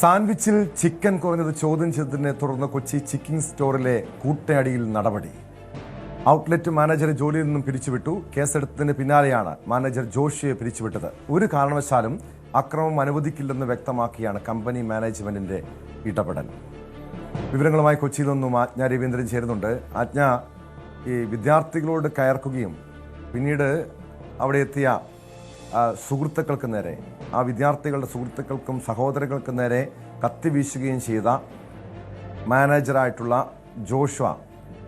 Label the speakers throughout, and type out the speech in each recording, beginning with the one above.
Speaker 1: സാൻഡ്വിച്ചിൽ chicken കുറഞ്ഞത് ചോദ്യം ചെയ്തതിനെ തുടർന്ന് കൊച്ചി ചിക്കിംഗ് സ്റ്റോറിലെ കൂട്ടയടിയിൽ നടപടി. ഔട്ട്ലെറ്റ് മാനേജറെ ജോലിയിൽ നിന്നും പിരിച്ചുവിട്ടു. കേസെടുത്തതിന് പിന്നാലെയാണ് മാനേജർ ജോഷിയെ പിരിച്ചുവിട്ടത്. ഒരു കാരണവശാലും അക്രമം അനുവദിക്കില്ലെന്ന് വ്യക്തമാക്കിയാണ് കമ്പനി മാനേജ്മെന്റിന്റെ ഇടപെടൽ. വിവരങ്ങളുമായി കൊച്ചിയിൽ നിന്നും ആജ്ഞ രവീന്ദ്രൻ ചേരുന്നുണ്ട്. ആജ്ഞ ഈ വിദ്യാർത്ഥികളോട് കയർക്കുകയും പിന്നീട് അവിടെ എത്തിയ സുഹൃത്തുക്കൾക്ക് നേരെ ആ വിദ്യാർത്ഥികളുടെ സുഹൃത്തുക്കൾക്കും സഹോദരങ്ങൾക്കും നേരെ കത്തി വീശുകയും ചെയ്ത മാനേജറായിട്ടുള്ള ജോഷ്വ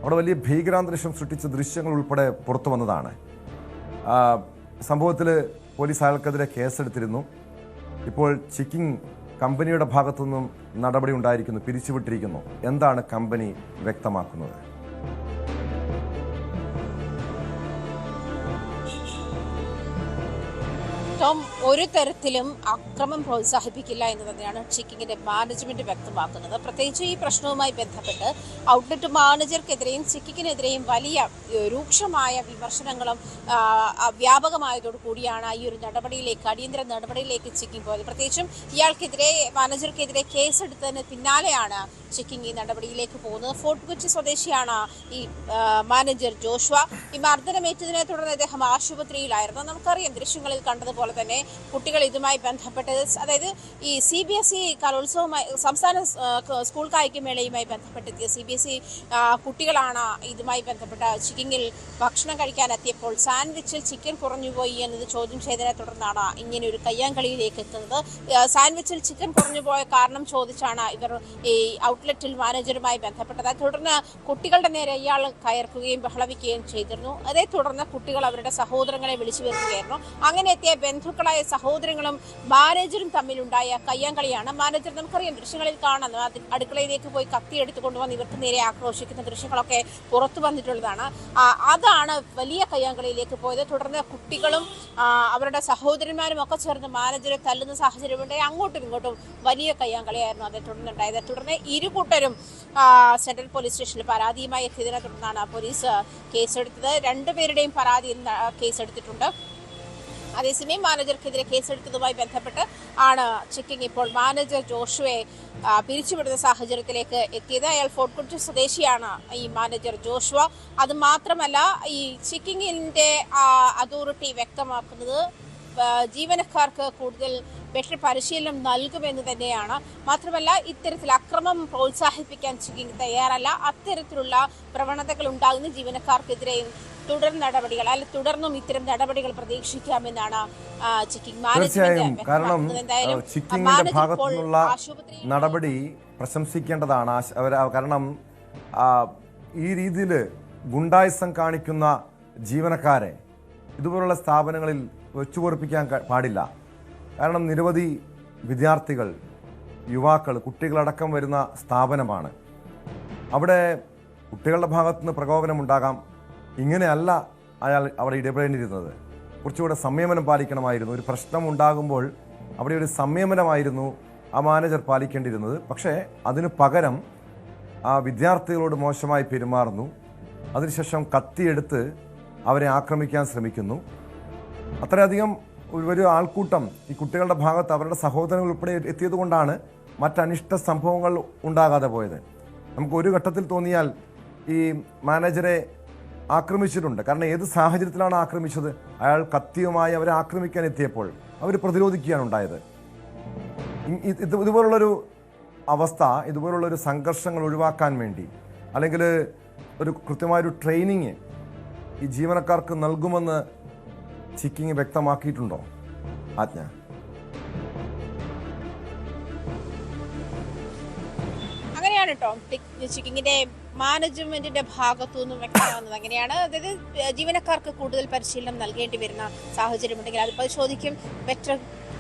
Speaker 1: അവിടെ വലിയ ഭീകരാന്തരീക്ഷം സൃഷ്ടിച്ച ദൃശ്യങ്ങൾ ഉൾപ്പെടെ പുറത്തു വന്നതാണ്. സംഭവത്തിൽ പോലീസ് അയാൾക്കെതിരെ കേസെടുത്തിരുന്നു. ഇപ്പോൾ ചിക്കിംഗ് കമ്പനിയുടെ ഭാഗത്തുനിന്നും നടപടി ഉണ്ടായിരിക്കുന്നു പിരിച്ചുവിട്ടിരിക്കുന്നു. എന്താണ് കമ്പനി വ്യക്തമാക്കുന്നത്?
Speaker 2: ടോം ഒരു തരത്തിലും അക്രമം പ്രോത്സാഹിപ്പിക്കില്ല എന്ന് തന്നെയാണ് ചിക്കിങ്ങിന്റെ മാനേജ്മെന്റ് വ്യക്തമാക്കുന്നത്. പ്രത്യേകിച്ച് ഈ പ്രശ്നവുമായി ബന്ധപ്പെട്ട് ഔട്ട്ലെറ്റ് മാനേജർക്കെതിരെയും ചിക്കിങ്ങിനെതിരെയും വലിയ രൂക്ഷമായ വിമർശനങ്ങളും വ്യാപകമായതോടു കൂടിയാണ് ഈ ഒരു നടപടിയിലേക്ക് അടിയന്തര നടപടിയിലേക്ക് ചിക്കിങ് പോയത്. പ്രത്യേകിച്ചും ഇയാൾക്കെതിരെ മാനേജർക്കെതിരെ കേസെടുത്തതിന് പിന്നാലെയാണ് ചെക്കിംഗ് ഈ നടപടിയിലേക്ക് പോകുന്നത്. ഫോർട്ട് കൊച്ചി സ്വദേശിയാണ് ഈ മാനേജർ ജോഷ്വ. ഈ മർദ്ദനമേറ്റതിനെ തുടർന്ന് അദ്ദേഹം ആശുപത്രിയിലായിരുന്നു. നമുക്കറിയാം ദൃശ്യങ്ങളിൽ കണ്ടതുപോലെ തന്നെ കുട്ടികൾ ഇതുമായി ബന്ധപ്പെട്ട് അതായത് ഈ സി ബി എസ് ഇ കലോത്സവവുമായി സംസ്ഥാന സ്കൂൾ കായികമേളയുമായി ബന്ധപ്പെട്ടെത്തിയ സി ബി എസ് ഇ കുട്ടികളാണ് ഇതുമായി ബന്ധപ്പെട്ട ചിക്കിങ്ങിൽ ഭക്ഷണം കഴിക്കാൻ എത്തിയപ്പോൾ സാൻഡ്വിച്ചിൽ ചിക്കൻ കുറഞ്ഞുപോയി എന്നത് ചോദ്യം ചെയ്തതിനെ തുടർന്നാണ് ഇങ്ങനെ ഒരു കയ്യാങ്കളിയിലേക്ക് എത്തുന്നത്. സാൻഡ്വിച്ചിൽ ചിക്കൻ കുറഞ്ഞുപോയ കാരണം ചോദിച്ചാണ് ഇവർ ഈ ഔട്ട്ലെറ്റിൽ മാനേജറുമായി ബന്ധപ്പെട്ടത്. തുടർന്ന് കുട്ടികളുടെ നേരെ ഇയാൾ കയർക്കുകയും ബഹളവിക്കുകയും ചെയ്തിരുന്നു. അതേ തുടർന്ന് കുട്ടികൾ അവരുടെ സഹോദരങ്ങളെ വിളിച്ചു വരുത്തുകയായിരുന്നു. അങ്ങനെ എത്തിയ ബന്ധുക്കളായ സഹോദരങ്ങളും മാനേജറും തമ്മിലുണ്ടായ കയ്യാങ്കളിയാണ്. മാനേജർ നമുക്കറിയാം ദൃശ്യങ്ങളിൽ കാണുന്നു അടുക്കളയിലേക്ക് പോയി കത്തി എടുത്തു കൊണ്ടുവന്ന് ഇവർക്ക് നേരെ ആക്രോശിക്കുന്ന ദൃശ്യങ്ങളൊക്കെ പുറത്തു വന്നിട്ടുള്ളതാണ്. അതാണ് വലിയ കയ്യാങ്കളിയിലേക്ക് പോയത്. തുടർന്ന് കുട്ടികളും അവരുടെ സഹോദരന്മാരും ഒക്കെ ചേർന്ന് മാനേജറെ തല്ലുന്ന സാഹചര്യമുണ്ട് അങ്ങോട്ടും ഇങ്ങോട്ടും വലിയ കയ്യാങ്കളിയായിരുന്നു അതേ തുടർന്നുണ്ടായത്. തുടർന്ന് ഇരു കൂട്ടരും സെൻട്രൽ പോലീസ് സ്റ്റേഷനിൽ പരാതിയുമായി എത്തിയതിനെ തുടർന്നാണ് പോലീസ് കേസെടുത്തത്. രണ്ടുപേരുടെയും പരാതിയിൽ കേസെടുത്തിട്ടുണ്ട്. അതേസമയം മാനേജർക്കെതിരെ കേസെടുത്തതുമായി ബന്ധപ്പെട്ട് ആണ് ചെക്കിംഗ് ഇപ്പോൾ മാനേജർ ജോഷുവെ പിരിച്ചുവിടുന്ന സാഹചര്യത്തിലേക്ക് എത്തിയത്. അയാൾ ഫോർട്ട് കൊച്ചി സ്വദേശിയാണ് ഈ മാനേജർ ജോഷുവ. അത് മാത്രമല്ല ഈ ചെക്കിങ്ങിന്റെ അതോറിറ്റി വ്യക്തമാക്കുന്നത് ജീവനക്കാർക്ക് കൂടുതൽ ബെറ്റർ പരിശീലനം നൽകുമെന്ന് തന്നെയാണ്. മാത്രമല്ല ഇത്തരത്തിൽ അക്രമം പ്രോത്സാഹിപ്പിക്കാൻ ചെക്കിംഗ് തയ്യാറല്ല. അത്തരത്തിലുള്ള പ്രവണതകൾ ഉണ്ടാകുന്ന ജീവനക്കാർക്കെതിരെയും തുടർ നടപടികൾ അല്ല തുടർന്നും ഇത്തരം നടപടികൾ പ്രതീക്ഷിക്കാമെന്നാണ്
Speaker 1: തീർച്ചയായും. കാരണം
Speaker 2: ചിക്കിംഗിന്റെ എന്തായാലും
Speaker 1: ഏഹ്, ചിക്കിങ്ങിന്റെ
Speaker 2: മാനേജർ
Speaker 1: ഭാഗത്തു
Speaker 2: ഇപ്പോൾ
Speaker 1: നിന്നുള്ള
Speaker 2: ആശുപത്രിയിൽ
Speaker 1: നടപടി പ്രശംസിക്കേണ്ടതാണ്. കാരണം ഈ രീതിയിൽ ഗുണ്ടായുസം കാണിക്കുന്ന ജീവനക്കാരെ ഇതുപോലുള്ള സ്ഥാപനങ്ങളിൽ വെച്ചുപൊറിപ്പിക്കാൻ പാടില്ല. കാരണം നിരവധി വിദ്യാർത്ഥികൾ യുവാക്കൾ കുട്ടികളടക്കം വരുന്ന സ്ഥാപനമാണ്. അവിടെ കുട്ടികളുടെ ഭാഗത്തുനിന്ന് പ്രകോപനമുണ്ടാകാം. ഇങ്ങനെയല്ല അയാൾ അവിടെ ഇടപെടേണ്ടിയിരുന്നത്. കുറച്ചുകൂടെ സംയമനം പാലിക്കണമായിരുന്നു. ഒരു പ്രശ്നം ഉണ്ടാകുമ്പോൾ അവിടെ ഒരു സംയമനമായിരുന്നു ആ മാനേജർ പാലിക്കേണ്ടിയിരുന്നത്. പക്ഷേ അതിനു പകരം ആ വിദ്യാർത്ഥികളോട് മോശമായി പെരുമാറുന്നു. അതിനുശേഷം കത്തിയെടുത്ത് അവരെ ആക്രമിക്കാൻ ശ്രമിക്കുന്നു. അത്രയധികം ഒരു ആൾക്കൂട്ടം ഈ കുട്ടികളുടെ ഭാഗത്ത് അവരുടെ സഹോദരങ്ങൾ ഉൾപ്പെടെ എത്തിയത് കൊണ്ടാണ് മറ്റനിഷ്ട സംഭവങ്ങൾ ഉണ്ടാകാതെ പോയത്. നമുക്ക് ഒരു ഘട്ടത്തിൽ തോന്നിയാൽ ഈ മാനേജറെ ആക്രമിച്ചിട്ടുണ്ട്. കാരണം ഏത് സാഹചര്യത്തിലാണ് ആക്രമിച്ചത്? അയാൾ കത്തിയുമായി അവരെ ആക്രമിക്കാൻ എത്തിയപ്പോൾ അവർ പ്രതിരോധിക്കുകയാണ് ഉണ്ടായത്. ഇത് ഇതുപോലുള്ളൊരു അവസ്ഥ ഇതുപോലുള്ളൊരു സംഘർഷങ്ങൾ ഒഴിവാക്കാൻ വേണ്ടി അല്ലെങ്കിൽ ഒരു കൃത്യമായൊരു ട്രെയിനിങ് ഈ ജീവനക്കാർക്ക് നൽകുമെന്ന് ചിക്കിങ് വ്യക്തമാക്കിയിട്ടുണ്ടോ? ആജ്ഞ.
Speaker 2: അങ്ങനെയാണ് കേട്ടോ ചിക്കിങ്ങിന്റെ മാനേജ്മെന്റിന്റെ ഭാഗത്തു നിന്നും വ്യക്തമാകുന്നത് അങ്ങനെയാണ്. അതായത് ജീവനക്കാർക്ക് കൂടുതൽ പരിശീലനം നൽകേണ്ടി വരുന്ന സാഹചര്യം ഉണ്ടെങ്കിൽ അത് പരിശോധിക്കും. ബെറ്റർ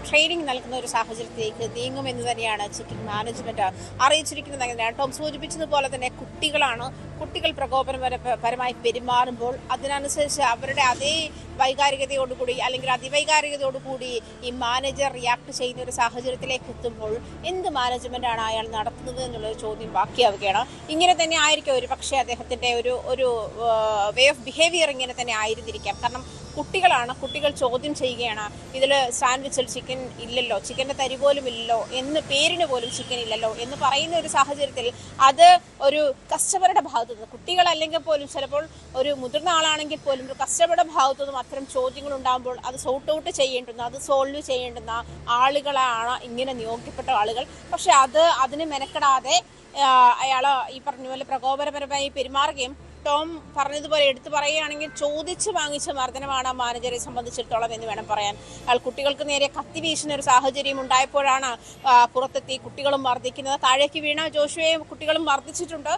Speaker 2: ട്രെയിനിങ് നൽകുന്ന ഒരു സാഹചര്യത്തിലേക്ക് നീങ്ങുമെന്ന് തന്നെയാണ് ചെക്കിംഗ് മാനേജ്മെന്റ് അറിയിച്ചിരിക്കുന്നത്. അങ്ങനെയാണ് ടോം സൂചിപ്പിച്ചതുപോലെ തന്നെ കുട്ടികളാണ്. കുട്ടികൾ പ്രകോപനപരമായി പെരുമാറുമ്പോൾ അതിനനുസരിച്ച് അവരുടെ അതേ വൈകാരികതയോടുകൂടി അല്ലെങ്കിൽ അതിവൈകാരികതയോടുകൂടി ഈ മാനേജർ റിയാക്ട് ചെയ്യുന്ന ഒരു സാഹചര്യത്തിലേക്ക് എത്തുമ്പോൾ എന്ത് മാനേജ്മെന്റാണ് അയാൾ നടത്തുന്നത് എന്നുള്ളൊരു ചോദ്യം ബാക്കിയാവുകയാണ്. ഇങ്ങനെ തന്നെ ആയിരിക്കും ഒരു പക്ഷേ അദ്ദേഹത്തിന്റെ ഒരു ഒരു വേ ഓഫ് ബിഹേവിയർ ഇങ്ങനെ തന്നെ ആയിരുന്നിരിക്കാം. കാരണം കുട്ടികളാണ് കുട്ടികൾ ചോദ്യം ചെയ്യുകയാണ്. ഇതിൽ സാൻഡ്വിച്ചിൽ ചിക്കൻ ഇല്ലല്ലോ ചിക്കന്റെ തരി പോലും ഇല്ലല്ലോ എന്ന് പേരിന് പോലും ചിക്കൻ ഇല്ലല്ലോ എന്ന് പറയുന്ന ഒരു സാഹചര്യത്തിൽ അത് ഒരു കസ്റ്റമറുടെ ഭാഗത്തു നിന്ന് കുട്ടികളല്ലെങ്കിൽ പോലും ചിലപ്പോൾ ഒരു മുതിർന്ന ആളാണെങ്കിൽ പോലും ഒരു കസ്റ്റമറുടെ ഭാഗത്തു നിന്നും അത്തരം ചോദ്യങ്ങൾ ഉണ്ടാകുമ്പോൾ അത് സോർട്ട് ഔട്ട് ചെയ്യേണ്ടുന്ന അത് സോൾവ് ചെയ്യേണ്ടുന്ന ആളുകളാണ് ഇങ്ങനെ നിയോഗിക്കപ്പെട്ട ആളുകൾ. പക്ഷെ അത് അതിന് മെനക്കെടാതെ അയാൾ ഈ പറഞ്ഞ പോലെ പ്രകോപനപരമായി പെരുമാറുകയും ടോം പറഞ്ഞതുപോലെ എടുത്തു പറയുകയാണെങ്കിൽ ചോദിച്ച് വാങ്ങിച്ച മർദ്ദനമാണ് ആ മാനേജറെ സംബന്ധിച്ചിടത്തോളം എന്ന് വേണം പറയാൻ. അയാൾ കുട്ടികൾക്ക് നേരെ കത്തി വീശുന്ന ഒരു സാഹചര്യം ഉണ്ടായപ്പോഴാണ് പുറത്തെത്തി കുട്ടികളും മർദ്ദിക്കുന്നത്. താഴേക്ക് വീണ ജോഷുവയെ കുട്ടികളും മർദ്ദിച്ചിട്ടുണ്ട്.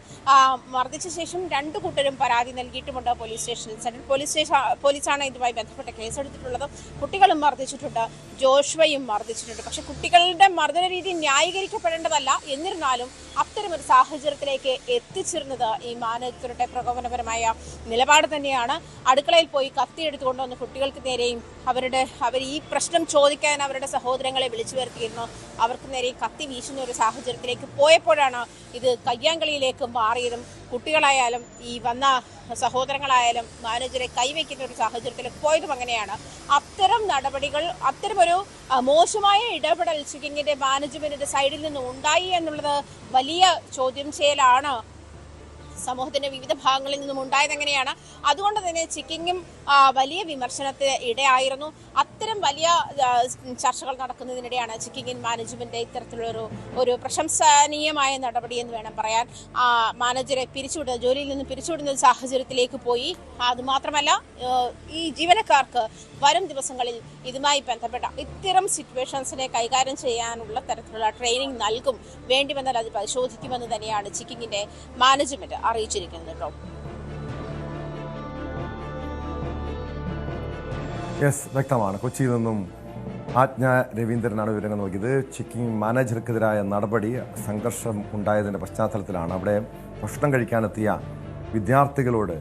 Speaker 2: മർദ്ദിച്ച ശേഷം രണ്ടു കൂട്ടരും പരാതി നൽകിയിട്ടുമുണ്ട് പോലീസ് സ്റ്റേഷനിൽ. സെൻട്രൽ പോലീസ് സ്റ്റേഷൻ പോലീസാണ് ഇതുമായി ബന്ധപ്പെട്ട കേസെടുത്തിട്ടുള്ളത്. കുട്ടികളും മർദ്ദിച്ചിട്ടുണ്ട് ജോഷുവയും മർദ്ദിച്ചിട്ടുണ്ട്. പക്ഷെ കുട്ടികളുടെ മർദ്ദന രീതി ന്യായീകരിക്കപ്പെടേണ്ടതല്ല. എന്നിരുന്നാലും അത്തരമൊരു സാഹചര്യത്തിലേക്ക് എത്തിച്ചിരുന്നത് ഈ മാനേജറുടെ പ്രകോപനപരമായ നിലപാട് തന്നെയാണ്. അടുക്കളയിൽ പോയി കത്തി വന്ന് കുട്ടികൾക്ക് നേരെയും അവരുടെ അവർ ഈ പ്രശ്നം ചോദിക്കാൻ അവരുടെ സഹോദരങ്ങളെ വിളിച്ചു വരുത്തിയിരുന്നു. അവർക്ക് നേരെ കത്തി വീശുന്ന ഒരു സാഹചര്യത്തിലേക്ക് പോയപ്പോഴാണ് ഇത് കയ്യാങ്കളിയിലേക്ക് മാറിയതും കുട്ടികളായാലും ഈ വന്ന സഹോദരങ്ങളായാലും മാനേജറെ കൈവയ്ക്കുന്ന ഒരു സാഹചര്യത്തിലേക്ക് പോയതും അങ്ങനെയാണ്. അത്തരം നടപടികൾ അത്തരമൊരു മോശമായ ഇടപെടൽ ചിക്കിങ്ങിന്റെ മാനേജ്മെന്റിന്റെ സൈഡിൽ നിന്ന് ഉണ്ടായി എന്നുള്ളത് വലിയ ചോദ്യം ചെയ്യലാണ് സമൂഹത്തിന്റെ വിവിധ ഭാഗങ്ങളിൽ നിന്നും ഉണ്ടായത് എങ്ങനെയാണ്? അതുകൊണ്ട് തന്നെ ചിക്കിങ്ങും വലിയ വിമർശനത്തിന് ഇടയായിരുന്നു. അത്തരം വലിയ ചർച്ചകൾ നടക്കുന്നതിനിടെയാണ് ചിക്കിങ്ങിൻ മാനേജ്മെന്റ് ഇത്തരത്തിലൊരു ഒരു പ്രശംസനീയമായ നടപടി എന്ന് വേണം പറയാൻ. മാനേജരെ പിരിച്ചുവിടുന്ന ജോലിയിൽ നിന്ന് പിരിച്ചുവിടുന്ന സാഹചര്യത്തിലേക്ക് പോയി. അതുമാത്രമല്ല ഈ ജീവനക്കാർക്ക് വരും ദിവസങ്ങളിൽ ഇതുമായി ബന്ധപ്പെട്ട ഇത്തരം സിറ്റുവേഷൻസിനെ കൈകാര്യം ചെയ്യാനുള്ള തരത്തിലുള്ള ട്രെയിനിങ് നൽകും. വേണ്ടി വന്നാൽ അത് പരിശോധിക്കുമെന്ന് തന്നെയാണ് ചിക്കിങ്ങിന്റെ മാനേജ്മെന്റ്. അറിയിച്ചിരിക്കുന്നത് കേട്ടോ.
Speaker 1: യെസ് വ്യക്തമാണ്. കൊച്ചിയിൽ നിന്നും ആജ്ഞ രവീന്ദ്രനാണ് വിവരങ്ങൾ നൽകിയത്. ചിക്കിംഗ് മാനേജർക്കെതിരായ നടപടി സംഘർഷം ഉണ്ടായതിന്റെ പശ്ചാത്തലത്തിലാണ്. അവിടെ ഭക്ഷണം കഴിക്കാനെത്തിയ വിദ്യാർത്ഥികളോട്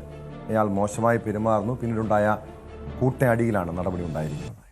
Speaker 1: അയാൾ മോശമായി പെരുമാറുന്നു. പിന്നീടുണ്ടായ കൂട്ടയടിയിലാണ് നടപടി ഉണ്ടായിരിക്കുന്നത്.